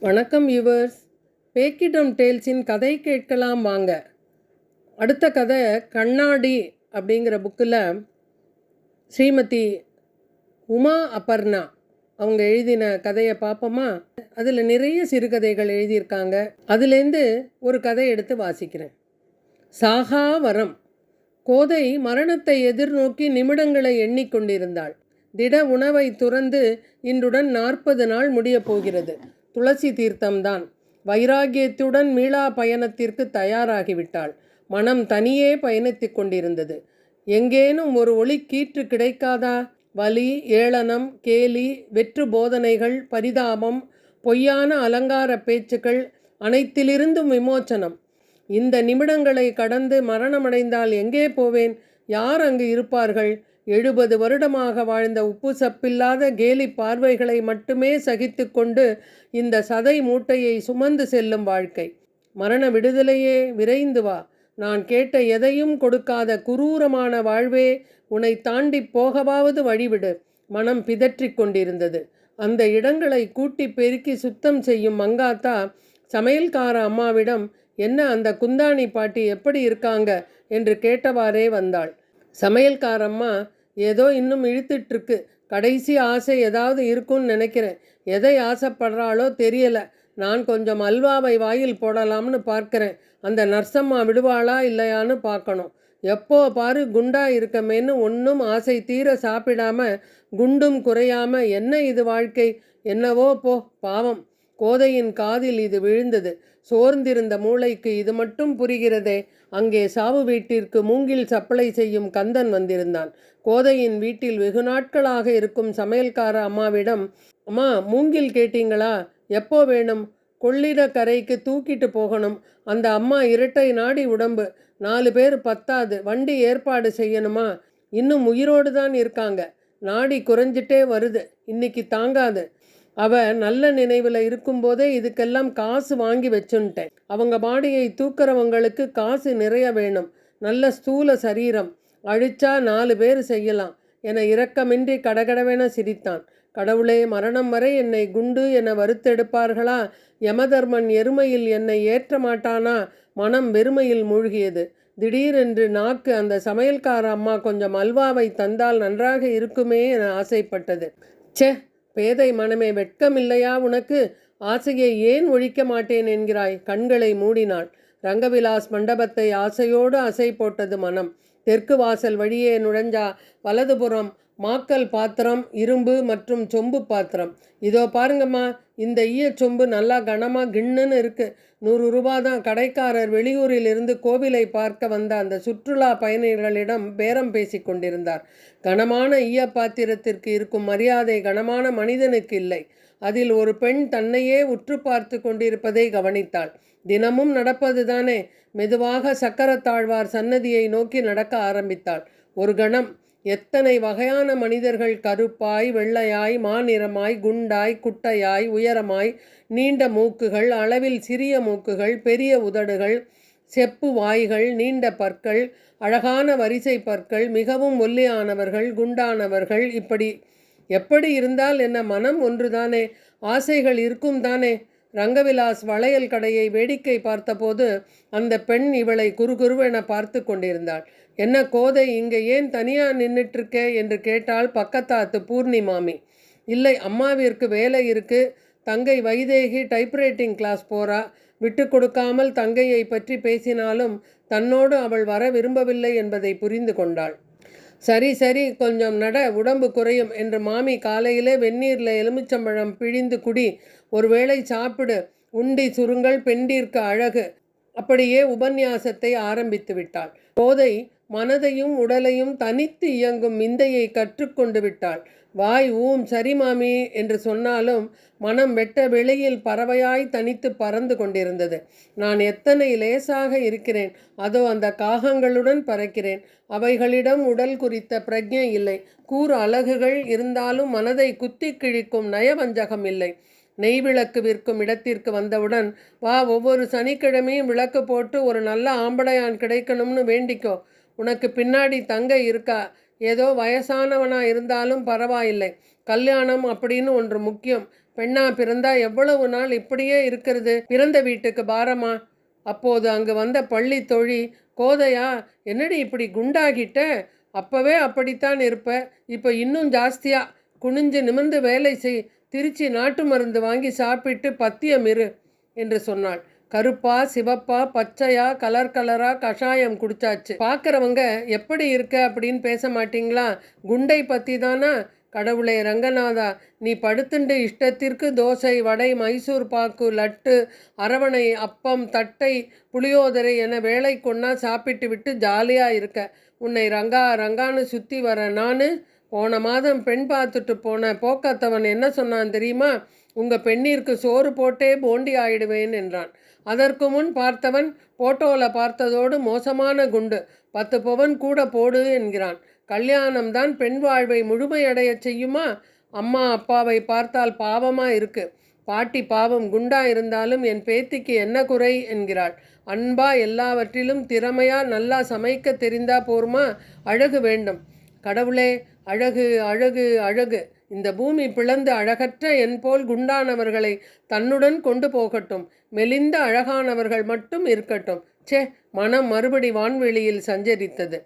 வணக்கம் யுவர்ஸ் பேக்கிடம் டேல்ஸின் கதை கேட்கலாம் வாங்க. அடுத்த கதை கண்ணாடி அப்படிங்கிற புக்கில் ஸ்ரீமதி உமா அபர்ணா அவங்க எழுதின கதையை பார்ப்போமா? அதில் நிறைய சிறுகதைகள் எழுதியிருக்காங்க. அதுலேருந்து ஒரு கதை எடுத்து வாசிக்கிறேன். சாகா வரம். கோதை மரணத்தை எதிர்நோக்கி நிமிடங்களை எண்ணிக்கொண்டிருந்தாள். திட உணவை துறந்து இன்றுடன் நாற்பது நாள் முடியப் போகிறது. துளசி தீர்த்தம்தான். வைராகியத்துடன் மீளா பயணத்திற்கு தயாராகிவிட்டாள். மனம் தனியே பயணித்துக் கொண்டிருந்தது. எங்கேனும் ஒரு ஒளி கீற்று கிடைக்காதா? வலி ஏளனம் கேலி வெற்று போதனைகள் பரிதாபம் பொய்யான அலங்கார பேச்சுக்கள் அனைத்திலிருந்தும் விமோச்சனம். இந்த நிமிடங்களை கடந்து மரணமடைந்தால் எங்கே போவேன்? யார் அங்கு இருப்பார்கள்? எழுபது வருடமாக வாழ்ந்த உப்பு சப்பில்லாத கேலி பார்வைகளை மட்டுமே சகித்து கொண்டு இந்த சதை மூட்டையை சுமந்து செல்லும் வாழ்க்கை. மரண விடுதலையே விரைந்து வா. நான் கேட்ட எதையும் கொடுக்காத குரூரமான வாழ்வே உன்னை தாண்டி போகவாவது வழிவிடு. மனம் பிதற்றிக் கொண்டிருந்தது. அந்த இடங்களை கூட்டி பெருக்கி சுத்தம் செய்யும் மங்காத்தா சமையல்கார அம்மாவிடம் என்ன அந்த குந்தாணி பாட்டி எப்படி இருக்காங்க? என்று கேட்டவாறே வந்தாள். சமையல்காரம்மா ஏதோ இன்னும் இழுத்துட்ருக்கு. கடைசி ஆசை ஏதாவது இருக்கும்னு நினைக்கிறேன். எதை ஆசைப்படுறாளோ தெரியலை. நான் கொஞ்சம் அல்வாவை வாயில் போடலாம்னு பார்க்குறேன். அந்த நர்சம்மா விடுவாளா இல்லையான்னு பார்க்கணும். எப்போ பாரு குண்டா இருக்கமேன்னு ஒன்றும் ஆசை தீர சாப்பிடாம குண்டும் குறையாம என்ன இது வாழ்க்கை? என்னவோ போ பாவம். கோதையின் காதில் இது விழுந்தது. சோர்ந்திருந்த மூளைக்கு இது மட்டும் புரிகிறதே. அங்கே சாவு வீட்டிற்கு மூங்கில் சப்ளை செய்யும் கந்தன் வந்திருந்தான். கோதையின் வீட்டில் வெகு நாட்களாக இருக்கும் சமையல்கார அம்மாவிடம் அம்மா மூங்கில் கேட்டீங்களா? எப்போ வேணும்? கொள்ளிட கரைக்கு தூக்கிட்டு போகணும். அந்த அம்மா இரட்டை நாடி உடம்பு. நாலு பேர் பத்தாது. வண்டி ஏற்பாடு செய்யணுமா? இன்னும் உயிரோடு தான் இருக்காங்க. நாடி குறைஞ்சிட்டே வருது. இன்னைக்கு தாங்காது. அவ நல்ல நினைவில் இருக்கும்போதே இதுக்கெல்லாம் காசு வாங்கி வச்சுன்ட்டேன். அவங்க பாடியை தூக்குறவங்களுக்கு காசு நிறைய வேணும். நல்ல ஸ்தூல சரீரம். அழிச்சா நாலு பேர் செய்யலாம் என இரக்கமின்றி கடகடவென சிரித்தான். கடவுளே மரணம் வரை என்னை குண்டு என வறுத்தெடுப்பார்களா? யமதர்மன் எருமையில் என்னை ஏற்ற மாட்டானா? மனம் வெறுமையில் மூழ்கியது. திடீரென்று நாக்கு அந்த சமையல்கார அம்மா கொஞ்சம் அல்வாவை தந்தால் நன்றாக இருக்குமே என ஆசைப்பட்டது. ச்சே பேதை மனமே வெட்கமில்லையா உனக்கு? ஆசையை ஏன் ஒழிக்க மாட்டேன் என்கிறாய்? கண்களை மூடினாள். ரங்கவிலாஸ் மண்டபத்தை ஆசையோடு அசை போட்டது மனம். தெற்கு வாசல் வழியே நுழைஞ்சா வலதுபுறம் மாக்கல் பாத்திரம் இரும்பு மற்றும் சொம்பு பாத்திரம். இதோ பாருங்கம்மா இந்த ஈயச்சொம்பு சொம்பு நல்லா கனமாக கிண்ணுன்னு இருக்குது நூறு ரூபா தான் கடைக்காரர் வெளியூரில் இருந்து கோவிலை பார்க்க வந்த அந்த சுற்றுலா பயணிகளிடம் பேரம் பேசி கொண்டிருந்தார். கனமான ஈய பாத்திரத்திற்கு இருக்கும் மரியாதை கனமான மனிதனுக்கு இல்லை. அதில் ஒரு பெண் தன்னையே உற்று பார்த்து கொண்டிருப்பதை கவனித்தாள். தினமும் நடப்பது தானே மெதுவாக சக்கரத்தாழ்வார் சன்னதியை நோக்கி நடக்க ஆரம்பித்தாள். ஒரு கணம் எத்தனை வகையான மனிதர்கள் கருப்பாய் வெள்ளையாய் மாநிறமாய் குண்டாய் குட்டையாய் உயரமாய் நீண்ட மூக்குகள் அளவில் சிறிய மூக்குகள் பெரிய உதடுகள் செப்பு வாய்கள் நீண்ட பற்கள் அழகான வரிசை பற்கள் மிகவும் ஒல்லியானவர்கள் குண்டானவர்கள் இப்படி எப்படி இருந்தால் என்ன மனம் ஒன்றுதானே? ஆசைகள் இருக்கும் தானே? ரங்கவிலாஸ் வளையல் கடையை வேடிக்கை பார்த்தபோது அந்த பெண் இவளை குறுகுருவென பார்த்து கொண்டிருந்தாள். என்ன கோதை இங்கே ஏன் தனியாக நின்றுட்டுருக்கே என்று கேட்டால் பக்கத்தாத்து பூர்ணிமாமி. இல்லை அம்மாவிற்கு வேலை இருக்கு. தங்கை வைதேகி டைப்ரைட்டிங் கிளாஸ் போகிறா விட்டு கொடுக்காமல் தங்கையை பற்றி பேசினாலும் தன்னோடு அவள் வர விரும்பவில்லை என்பதை புரிந்து கொண்டாள். சரி சரி கொஞ்சம் நட உடம்பு குறையும் என்று மாமி காலையிலே வெந்நீரில் எலுமிச்சம்பழம் பிழிந்து குடி ஒருவேளை சாப்பிடு உண்டி சுருங்கள் பெண்டிற்கு அழகு. அப்படியே உபன்யாசத்தை ஆரம்பித்து விட்டாள். கோதை மனதையும் உடலையும் தனித்து இயங்கும் விந்தையை கற்றுக்கொண்டு விட்டாள். வாய் ஊம் சரி மாமி என்று சொன்னாலும் மனம் வெட்ட வெளியில் பறவையாய் தனித்து பறந்து கொண்டிருந்தது. நான் எத்தனை லேசாக இருக்கிறேன். அதோ அந்த காகங்களுடன் பறக்கிறேன். அவைகளிடம் உடல் குறித்த பிரஜை இல்லை. கூறு அழகுகள் இருந்தாலும் மனதை குத்தி கிழிக்கும் நயவஞ்சகம் இல்லை. நெய் விளக்கு விற்கும் இடத்திற்கு வந்தவுடன் வா ஒவ்வொரு சனிக்கிழமையும் விளக்கு போட்டு ஒரு நல்ல ஆம்படையான் கிடைக்கணும்னு வேண்டிக்கோ. உனக்கு பின்னாடி தங்க இருக்கா? ஏதோ வயசானவனாக இருந்தாலும் பரவாயில்லை. கல்யாணம் அப்படின்னு ஒன்று முக்கியம். பெண்ணா பிறந்தா எவ்வளவு நாள் இப்படியே இருக்கிறது? பிறந்த வீட்டுக்கு பாரமா? அப்போது அங்கு வந்த பள்ளி தொழி கோதையா என்னடி இப்படி குண்டாகிட்ட? அப்போவே அப்படித்தான் இருப்ப. இப்போ இன்னும் ஜாஸ்தியா? குனிஞ்சு நிமிர்ந்து வேலை செய். திருச்சி நாட்டு மருந்து வாங்கி சாப்பிட்டு பத்தியம் இரு என்று சொன்னாள். கருப்பா சிவப்பா பச்சையா கலர் கலரா கஷாயம் குடிச்சாச்சு. பார்க்குறவங்க எப்படி இருக்க? அப்படின்னு பேச மாட்டீங்களா? குண்டை பற்றி தானா? கடவுளே ரங்கநாதா நீ படுத்துண்டு இஷ்டத்திற்கு தோசை வடை மைசூர் பாக்கு லட்டு அரவணை அப்பம் தட்டை புளியோதரை என வேலை கொண்டா சாப்பிட்டு விட்டு ஜாலியாக இருக்க. உன்னை ரங்கா ரங்கான்னு சுற்றி வர நான் போன மாதம் பெண் பார்த்துட்டு போன போக்கத்தவன் என்ன சொன்னான் தெரியுமா? உங்கள் பெண்ணிற்கு சோறு போட்டே போண்டி ஆயிடுவேன் என்றான். அதற்கு முன் பார்த்தவன் போட்டோவில் பார்த்ததோடு மோசமான குண்டு பத்து பவன் கூட போடு என்கிறான். கல்யாணம்தான் பெண் வாழ்வை முழுமையடைய செய்யுமா? அம்மா அப்பாவை பார்த்தால் பாவமாக இருக்கு. பாட்டி பாவம் குண்டா இருந்தாலும் என் பேத்திக்கு என்ன குறை? என்கிறாள். அன்பா எல்லாவற்றிலும் திறமையா நல்லா சமைக்க தெரிந்தா போருமா? அழகு வேண்டும். கடவுளே அழகு அழகு அழகு. இந்த பூமி பிளந்து அழகற்ற என்போல் குண்டானவர்களை தன்னுடன் கொண்டு போகட்டும். மெலிந்த அழகானவர்கள் மட்டும் இருக்கட்டும். ச்சே மனம் மறுபடி வான்வெளியில் சஞ்சரித்தது.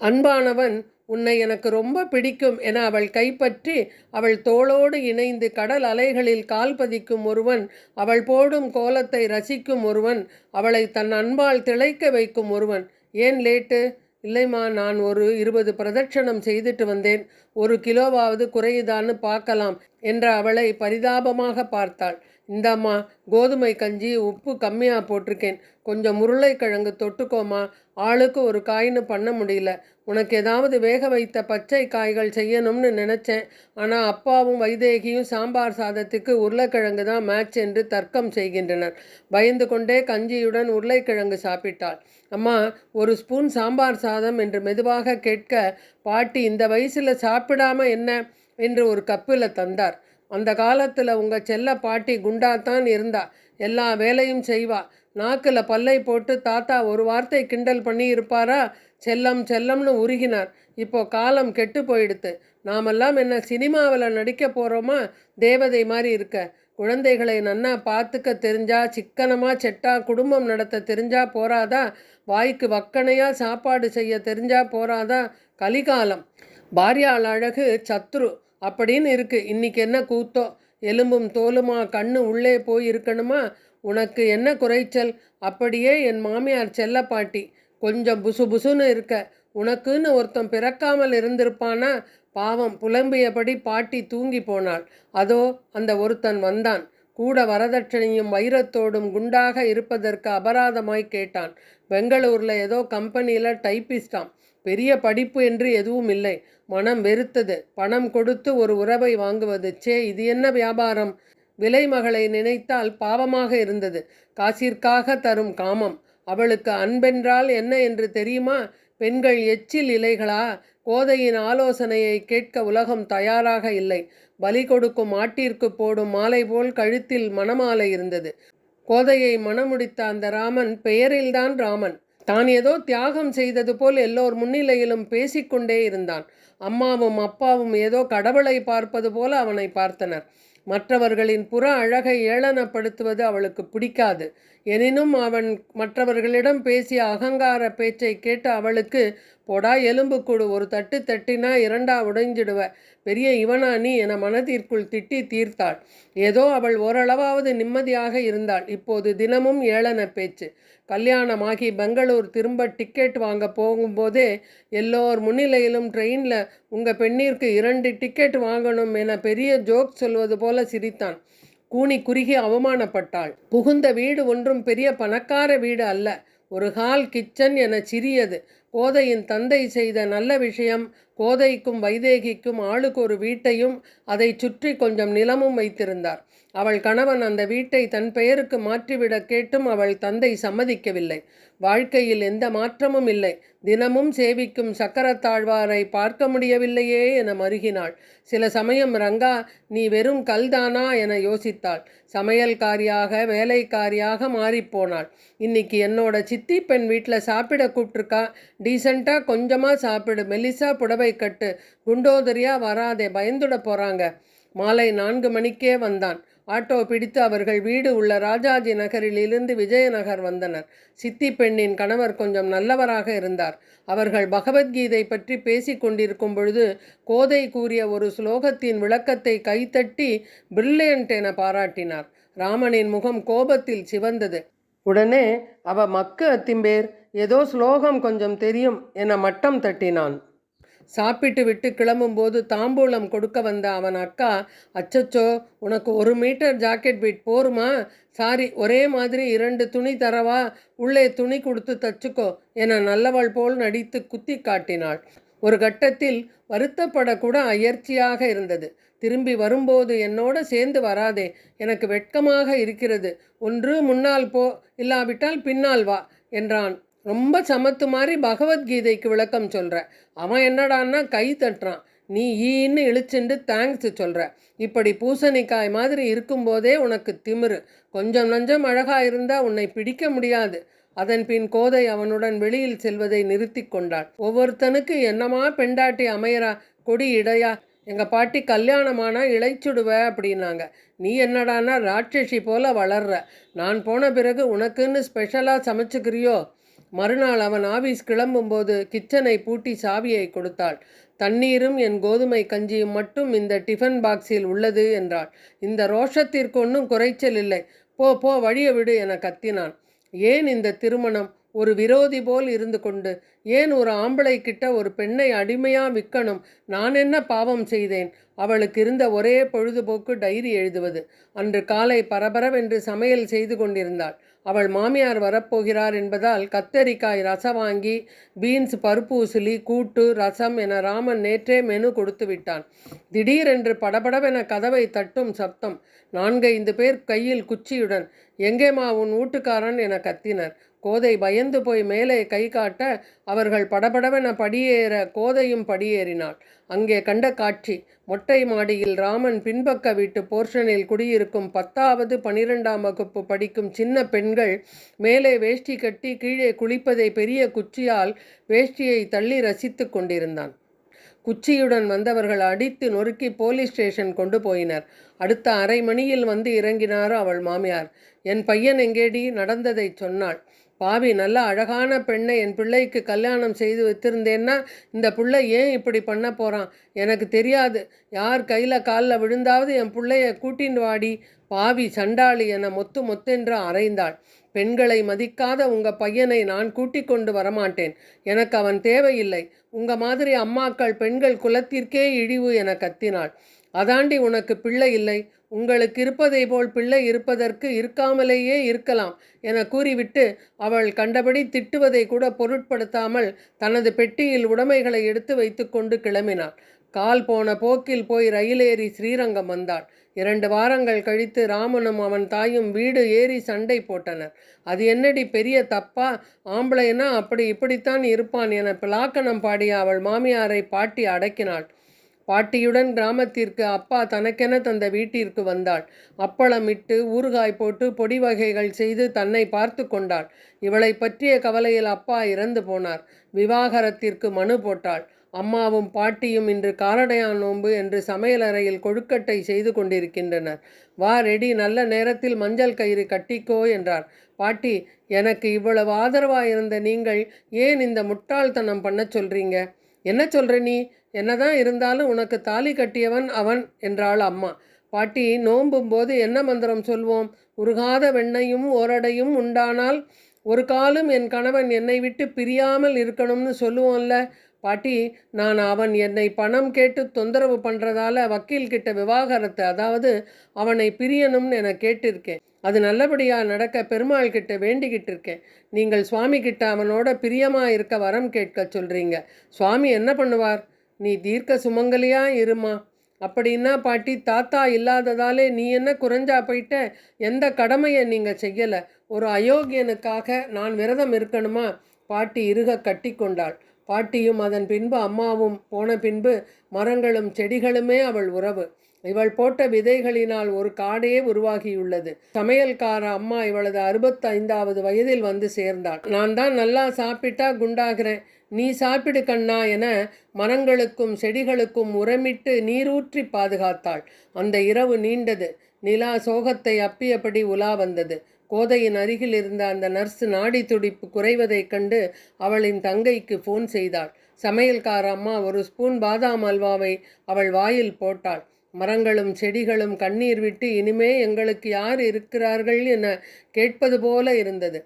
அன்பானவன் உன்னை எனக்கு ரொம்ப பிடிக்கும் என அவள் கைப்பற்றி அவள் தோளோடு இணைந்து கடல் அலைகளில் கால் பதிக்கும் ஒருவன் அவள் போடும் கோலத்தை ரசிக்கும் ஒருவன் அவளை தன் அன்பால் திளைக்க வைக்கும் ஒருவன். ஏன் லேட்டு? இல்லைம்மா நான் ஒரு இருபது பிரதட்சணம் செய்துட்டு வந்தேன். ஒரு கிலோவாவது குறையுதான்னு பார்க்கலாம் என்ற அவளை பரிதாபமாக பார்த்தாள். இந்தாம்மா கோதுமை கஞ்சி உப்பு கம்மியாக போட்டிருக்கேன். கொஞ்சம் உருளைக்கிழங்கு தொட்டுக்கோமா ஆளுக்கு ஒரு காயின்னு பண்ண முடியல. உனக்கு ஏதாவது வேக வைத்த பச்சை காய்கள் செய்யணும்னு நினச்சேன். ஆனால் அப்பாவும் வைதேகியும் சாம்பார் சாதத்துக்கு உருளைக்கிழங்கு தான் மேட்ச் என்று தர்க்கம் செய்கின்றனர். பயந்து கொண்டே கஞ்சியுடன் உருளைக்கிழங்கு சாப்பிட்டாள். அம்மா ஒரு ஸ்பூன் சாம்பார் சாதம் என்று மெதுவாக கேட்க பாட்டி இந்த வயசில் சாப்பிடாம என்ன? என்று ஒரு கப்பில் தந்தார். அந்த காலத்தில் உங்கள் செல்ல பாட்டி குண்டாத்தான் இருந்தா எல்லா வேலையும் செய்வா. நாக்கில் பல்லை போட்டு தாத்தா ஒரு வார்த்தை கிண்டல் பண்ணி இருப்பாரா செல்லம் செல்லம்னு உருகினார். இப்போ காலம் கெட்டு போயிடுத்து. நாமெல்லாம் என்ன சினிமாவில் நடிக்க போகிறோமா தேவதை மாதிரி இருக்க. குழந்தைகளை நன்னா பார்த்துக்க தெரிஞ்சா சிக்கனமாக செட்டா குடும்பம் நடத்த தெரிஞ்சா போறாதா? வாய்க்கு வக்கனையாக சாப்பாடு செய்ய தெரிஞ்சா போறாதா? கலிகாலம். பாரியாள் அழகு சத்ரு. அப்படின்னு இருக்கு. இன்னைக்கு என்ன கூத்தோ எலும்பும் தோலுமா? கண்ணு உள்ளே போய் இருக்கணுமா? உனக்கு என்ன குறைச்சல்? அப்படியே என் மாமியார் செல்லப்பாட்டி கொஞ்சம் புசு புசுன்னு இருக்க. உனக்குன்னு ஒருத்தன் பிறக்காமல் இருந்திருப்பானா? பாவம் புலம்பியபடி பாட்டி தூங்கி போனாள். அதோ அந்த ஒருத்தன் வந்தான். கூட வரதட்சணையும் வைரத்தோடும் குண்டாக இருப்பதற்கு அபராதமாய் கேட்டான். பெங்களூரில் ஏதோ கம்பெனியில் டைப்பிஸ்டாம். பெரிய படிப்பு என்று எதுவும் இல்லை. மனம் வெறுத்தது. பணம் கொடுத்து ஒரு உறவை வாங்குவது. சே இது என்ன வியாபாரம்? விலைமகளை நினைத்தால் பாவமாக இருந்தது. காசிற்காக தரும் காமம். அவளுக்கு அன்பென்றால் என்ன என்று தெரியுமா? பெண்கள் எச்சில் இலைகளா? கோதையின் ஆலோசனையை கேட்க உலகம் தயாராக இல்லை. பலி கொடுக்கும் ஆட்டிற்கு போடும் மாலை போல் கழுத்தில் மணமாலை இருந்தது. கோதையை மணமுடித்த அந்த ராமன் பெயரில்தான் ராமன். தான் ஏதோ தியாகம் செய்தது போல் எல்லோர் முன்னிலையிலும் பேசிக்கொண்டே இருந்தான். அம்மாவும் அப்பாவும் ஏதோ கடவுளை பார்ப்பது போல அவனை பார்த்தனர். மற்றவர்களின் புற அழகை ஏளனப்படுத்துவது அவளுக்கு பிடிக்காது. எனினும் அவன் மற்றவர்களிடம் பேசிய அகங்கார பேச்சை கேட்டு அவளுக்கு போடா எலும்பு கூடு. ஒரு தட்டு தட்டினா இரண்டா உடைஞ்சிடுவ. பெரிய இவனா நீ என மனதிற்குள் திட்டி தீர்த்தாள். ஏதோ அவள் ஓரளவாவது நிம்மதியாக இருந்தாள். இப்போது தினமும் ஏளன பேச்சு. கல்யாணமாகி பெங்களூர் திரும்ப டிக்கெட் வாங்க போகும்போதே எல்லோர் முன்னிலையிலும் ட்ரெயினில் உங்கள் பெண்ணிற்கு இரண்டு டிக்கெட் வாங்கணும் என பெரிய ஜோக் சொல்வது போல சிரித்தான். கூனி குறுகி அவமானப்பட்டாள். புகுந்த வீடு ஒன்றும் பெரிய பணக்கார வீடு அல்ல. ஒரு ஹால் கிச்சன் என சிறியது. கோதையின் தந்தை செய்த நல்ல விஷயம் கோதைக்கும் வைதேகிக்கும் ஆளுக்கு ஒரு வீட்டையும் அதை சுற்றி கொஞ்சம் நிலமும் வைத்திருந்தார். அவள் கணவன் அந்த வீட்டை தன் பெயருக்கு மாற்றிவிட கேட்டும் அவள் தந்தை சம்மதிக்கவில்லை. வாழ்க்கையில் எந்த மாற்றமும் இல்லை. தினமும் சேவிக்கும் சக்கரத்தாழ்வாரை பார்க்க முடியவில்லையே என மருகினாள். சில சமயம் ரங்கா நீ வெறும் கல்தானா? என யோசித்தாள். சமையல்காரியாக வேலைக்காரியாக மாறிப்போனாள் இன்னைக்கு என்னோட சித்தி பெண் வீட்டில் சாப்பிட கூப்பிட்ருக்கா டீசெண்டாக கொஞ்சமாக சாப்பிடு. மெலிசா புடவை கட்டு. குண்டோதரியாக வராதே பயந்துட போகிறாங்க மாலை நான்கு மணிக்கே வந்தான். ஆட்டோ பிடித்து அவர்கள் வீடு உள்ள ராஜாஜி நகரிலிருந்து விஜயநகர் வந்தனர். சித்தி பெண்ணின் கணவர் கொஞ்சம் நல்லவராக இருந்தார். அவர்கள் பகவத்கீதை பற்றி பேசிக் கொண்டிருக்கும் பொழுது கோதை கூறிய ஒரு ஸ்லோகத்தின் விளக்கத்தை கைத்தட்டி பிரில்லியன்ட் என பாராட்டினார். ராமனின் முகம் கோபத்தில் சிவந்தது. உடனே அவ மக்கு அத்திம்பேர் ஏதோ ஸ்லோகம் கொஞ்சம் தெரியும் என மட்டம் தட்டினான். சாப்பிட்டு விட்டு கிளம்பும்போது தாம்பூலம் கொடுக்க வந்த அவன் அக்கா அச்சச்சோ உனக்கு ஒரு மீட்டர் ஜாக்கெட் பீட் போருமா? சாரி ஒரே மாதிரி இரண்டு துணி தரவா? உள்ளே துணி கொடுத்து தச்சுக்கோ என நல்லவள் போல் நடித்து குத்தி காட்டினாள். ஒரு கட்டத்தில் வருத்தப்படக்கூட அயற்சியாக இருந்தது. திரும்பி வரும்போது என்னோட சேர்ந்து வராதே எனக்கு வெட்கமாக இருக்கிறது. ஒன்று முன்னால் போ இல்லாவிட்டால் பின்னால் வா என்றான். ரொம்ப சமத்து மாதிரி பகவத்கீதைக்கு விளக்கம் சொல்கிற அவன் என்னடான்னா கை தட்டுறான். நீ ஈன்னு இழிச்சுண்டு தேங்க்ஸ் சொல்கிற இப்படி பூசணிக்காய் மாதிரி இருக்கும்போதே உனக்கு திமிரு. கொஞ்சம் நஞ்சம் அழகாக இருந்தால் உன்னை பிடிக்க முடியாது. அதன் பின் கோதை அவனுடன் வெளியில் செல்வதை நிறுத்தி கொண்டாள். ஒவ்வொருத்தனுக்கு என்னமா பெண்டாட்டி அமையறா? கொடி இடையா? எங்கள் பாட்டி கல்யாணமானா இழைச்சுடுவ அப்படின்னாங்க. நீ என்னடான்னா ராட்சசி போல வளர்ற. நான் போன பிறகு உனக்குன்னு ஸ்பெஷலாக சமைச்சுக்கிறியோ? மறுநாள் அவன் ஆபீஸ் கிளம்பும்போது கிச்சனை பூட்டி சாவியை கொடுத்தாள். தண்ணீரும் என் கோதுமை கஞ்சியும் மட்டும் இந்த டிஃபன் பாக்ஸில் உள்ளது என்றாள். இந்த ரோஷத்திற்கு ஒன்றும் குறைச்சல் இல்லை. போ போ வழிய விடு என கத்தினான். ஏன் இந்த திருமணம்? ஒரு விரோதி போல் இருந்து கொண்டு. ஏன் ஒரு ஆம்பளை கிட்ட ஒரு பெண்ணை அடிமையா விற்கணும்? நான் என்ன பாவம் செய்தேன்? அவளுக்கு இருந்த ஒரே பொழுதுபோக்கு டைரி எழுதுவது அன்று காலை பரபரவென்று சமையல் செய்து கொண்டிருந்தாள். அவள் மாமியார் வரப்போகிறார் என்பதால் கத்தரிக்காய் ரசம் வாங்கி பீன்ஸ் பருப்பு உசிலி கூட்டு ரசம் என ராமன் நேற்றே மெனு கொடுத்து விட்டான். திடீரென்று படபடவென கதவை தட்டும் சப்தம். நான்கைந்து பேர் கையில் குச்சியுடன் எங்கேம்மா உன் வீட்டுக்காரன்? என கத்தினர். கோதை பயந்து போய் மேலே கை காட்ட அவர்கள் படபடவென படியேற கோதையும் படியேறினாள். அங்கே கண்ட காட்சி மொட்டை மாடியில் ராமன் பின்பக்க வீட்டு போர்ஷனில் குடியிருக்கும் பத்தாவது பனிரெண்டாம் வகுப்பு படிக்கும் சின்ன பெண்கள் மேலே வேஷ்டி கட்டி கீழே குளிப்பதை பெரிய குச்சியால் வேஷ்டியை தள்ளி ரசித்து கொண்டிருந்தான். குச்சியுடன் வந்தவர்கள் அடித்து நொறுக்கி போலீஸ் ஸ்டேஷன் கொண்டு போயினர். அடுத்த அரை மணியில் வந்து இறங்கினாரோ அவள் மாமியார். என் பையன் எங்கேடி? நடந்ததை சொன்னாள். பாவி நல்ல அழகான பெண்ணை என் பிள்ளைக்கு கல்யாணம் செய்து வைத்திருந்தேன்னா இந்த பிள்ளை ஏன் இப்படி பண்ண போகிறான் எனக்கு தெரியாது. யார் கையில் காலில் விழுந்தாவது என் பிள்ளைய கூட்டின்னு வாடி. பாவி சண்டாளி என மொத்து மொத்தென்று அறைந்தாள். பெண்களை மதிக்காத உங்கள் பையனை நான் கூட்டிக் கொண்டு வரமாட்டேன். எனக்கு அவன் தேவையில்லை. உங்கள் மாதிரி அம்மாக்கள் பெண்கள் குலத்திற்கே இழிவு என கத்தினாள். அதாண்டி உனக்கு பிள்ளை இல்லை. உங்களுக்கு இருப்பதை போல் பிள்ளை இருப்பதற்கு இருக்காமலேயே இருக்கலாம் என கூறிவிட்டு அவள் கண்டபடி திட்டுவதை கூட பொருட்படுத்தாமல் தனது பெட்டியில் உடைமைகளை எடுத்து வைத்துக்கொண்டு கிளம்பினாள். கால் போன போக்கில் போய் ரயிலேறி ஸ்ரீரங்கம் வந்தாள். இரண்டு வாரங்கள் கழித்து ராமனும் அவன் தாயும் வீடு ஏறி சண்டை போட்டனர். அது என்னடி பெரிய தப்பா? ஆம்பளைனா அப்படி இப்படித்தான் இருப்பான் என பிளாக்கணம் பாடிய அவள் மாமியாரை பாட்டி அடக்கினாள். பாட்டியுடன் கிராமத்திற்கு அப்பா தனக்கென தந்த வீட்டிற்கு வந்தாள். அப்பளம் இட்டு ஊறுகாய் போட்டு பொடி வகைகள் செய்து தன்னை பார்த்து கொண்டாள். இவளை பற்றிய கவலையில் அப்பா இறந்து போனார். விவாகரத்திற்கு மனு போட்டாள். அம்மாவும் பாட்டியும் இன்று காரடையான் நோன்பு என்று சமையலறையில் கொழுக்கட்டை செய்து கொண்டிருக்கின்றனர். வா ரெடி நல்ல நேரத்தில் மஞ்சள் கயிறு கட்டிக்கோ என்றார். பாட்டி எனக்கு இவ்வளவு ஆதரவாக இருந்த நீங்கள் ஏன் இந்த முட்டாள்தனம் பண்ண சொல்றீங்க? என்ன சொல்ற நீ? என்னதான் இருந்தாலும் உனக்கு தாலி கட்டியவன் அவன் என்றாள் அம்மா. பாட்டி நோம்பும் போது என்ன மந்திரம் சொல்வோம்? உருகாத வெண்ணையும் ஓரடையும் உண்டானால் ஒரு காலம் என் கணவன் என்னை விட்டு பிரியாமல் இருக்கணும்னு சொல்லுவோம்ல. பாட்டி நான் அவன் என்னை பணம் கேட்டு தொந்தரவு பண்ணுறதால வக்கீல் கிட்ட விவாகரத்து அதாவது அவனை பிரியணும்னு என கேட்டிருக்கேன். அது நல்லபடியாக நடக்க பெருமாள் கிட்ட வேண்டிக்கிட்டு இருக்கேன். நீங்கள் சுவாமி கிட்ட அவனோட பிரியமாக இருக்க வரம் கேட்க சொல்கிறீங்க சுவாமி என்ன பண்ணுவார்? நீ தீர்க்க சுமங்கலியா இருமா? அப்படின்னா பாட்டி தாத்தா இல்லாததாலே நீ என்ன குறைஞ்சா போயிட்ட? எந்த கடமையை நீங்கள் செய்யலை? ஒரு அயோக்கியனுக்காக நான் விரதம் இருக்கணுமா? பாட்டி இருக கட்டி கொண்டாள். பாட்டியும் அதன் பின்பு அம்மாவும் போன பின்பு மரங்களும் செடிகளுமே அவள் உறவு. இவள் போட்ட விதைகளினால் ஒரு காடே உருவாகியுள்ளது. சமையல்கார அம்மா இவளது அறுபத்தைந்தாவது வயதில் வந்து சேர்ந்தாள். நான் தான் நல்லா சாப்பிட்டா குண்டாகிறேன். நீ சாப்பிடு கண்ணா என மரங்களுக்கும் செடிகளுக்கும் உரமிட்டு நீரூற்றி பாதுகாத்தாள். அந்த இரவு நீண்டது. நிலா சோகத்தை அப்பியபடி உலா வந்தது. கோதையின் அருகில் இருந்த அந்த நர்ஸ் நாடி துடிப்பு குறைவதைக் கண்டு அவளின் தங்கைக்கு ஃபோன் செய்தாள். சமையல்கார அம்மா ஒரு ஸ்பூன் பாதாம் அல்வாவை அவள் வாயில் போட்டாள். மரங்களும் செடிகளும் கண்ணீர் விட்டு இனிமே எங்களுக்கு யார் இருக்கிறார்கள் என கேட்பது போல இருந்தது.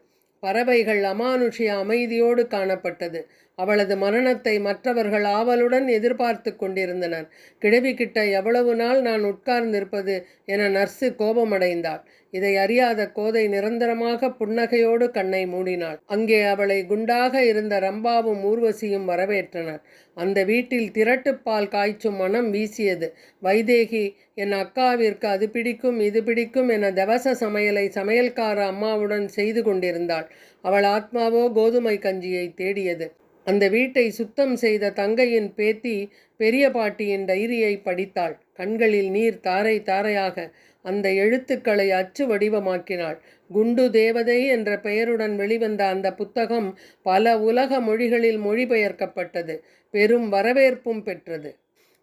பறவைகள் அமானுஷ்ய அமைதியோடு காணப்பட்டது. அவளது மரணத்தை மற்றவர்கள் ஆவலுடன் எதிர்பார்த்து கொண்டிருந்தனர். கிழவி கிட்ட எவ்வளவு நாள் நான் உட்கார்ந்திருப்பது என நர்ஸு கோபமடைந்தாள். இதை அறியாத கோதை நிரந்தரமாக புன்னகையோடு கண்ணை மூடினாள். அங்கே அவளை குண்டாக இருந்த ரம்பாவும் ஊர்வசியும் வரவேற்றனர். அந்த வீட்டில் திரட்டுப்பால் காய்ச்சும் மனம் வீசியது. வைதேகி என் அக்காவிற்கு அது பிடிக்கும் இது பிடிக்கும் என தவச சமையலை சமையல்கார அம்மாவுடன் செய்து கொண்டிருந்தாள். அவள் ஆத்மாவோ கோதுமை கஞ்சியை தேடியது. அந்த வீட்டை சுத்தம் செய்த தங்கையின் பேத்தி பெரிய பாட்டியின் டைரியை படித்தாள். கண்களில் நீர் தாரை தாரையாக அந்த எழுத்துக்களை அச்சு வடிவமாக்கினாள். குண்டு தேவதை என்ற பெயருடன் வெளிவந்த அந்த புத்தகம் பல உலக மொழிகளில் மொழிபெயர்க்கப்பட்டது. பெரும் வரவேற்பும் பெற்றது.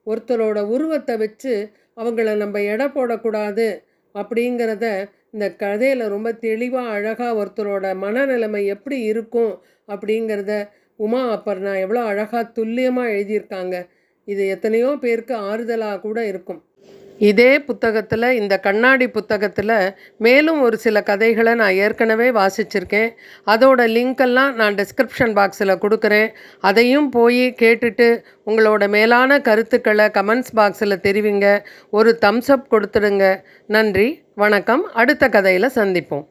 ஒருத்தரோட உருவத்தை வச்சு அவங்கள நம்ம எடை போடக்கூடாது அப்படிங்கிறத இந்த கதையில் ரொம்ப தெளிவாக அழகாக ஒருத்தரோட மனநிலைமை எப்படி இருக்கும் அப்படிங்கிறத உமா அப்பர்ணா எவ்வளோ அழகாக துல்லியமாக எழுதியிருக்காங்க. இது எத்தனையோ பேருக்கு ஆறுதலாக கூட இருக்கும். இதே புத்தகத்தில் இந்த கண்ணாடி புத்தகத்தில் மேலும் ஒரு சில கதைகளை நான் ஏற்கனவே வாசிச்சிருக்கேன். அதோட லிங்க்கெல்லாம் நான் டிஸ்கிரிப்ஷன் பாக்ஸில் கொடுக்குறேன். அதையும் போய் கேட்டுட்டு உங்களோட மேலான கருத்துக்களை கமெண்ட்ஸ் பாக்ஸில் தெரிவிங்க. ஒரு தம்ஸ்அப் கொடுத்துடுங்க. நன்றி வணக்கம். அடுத்த கதையில் சந்திப்போம்.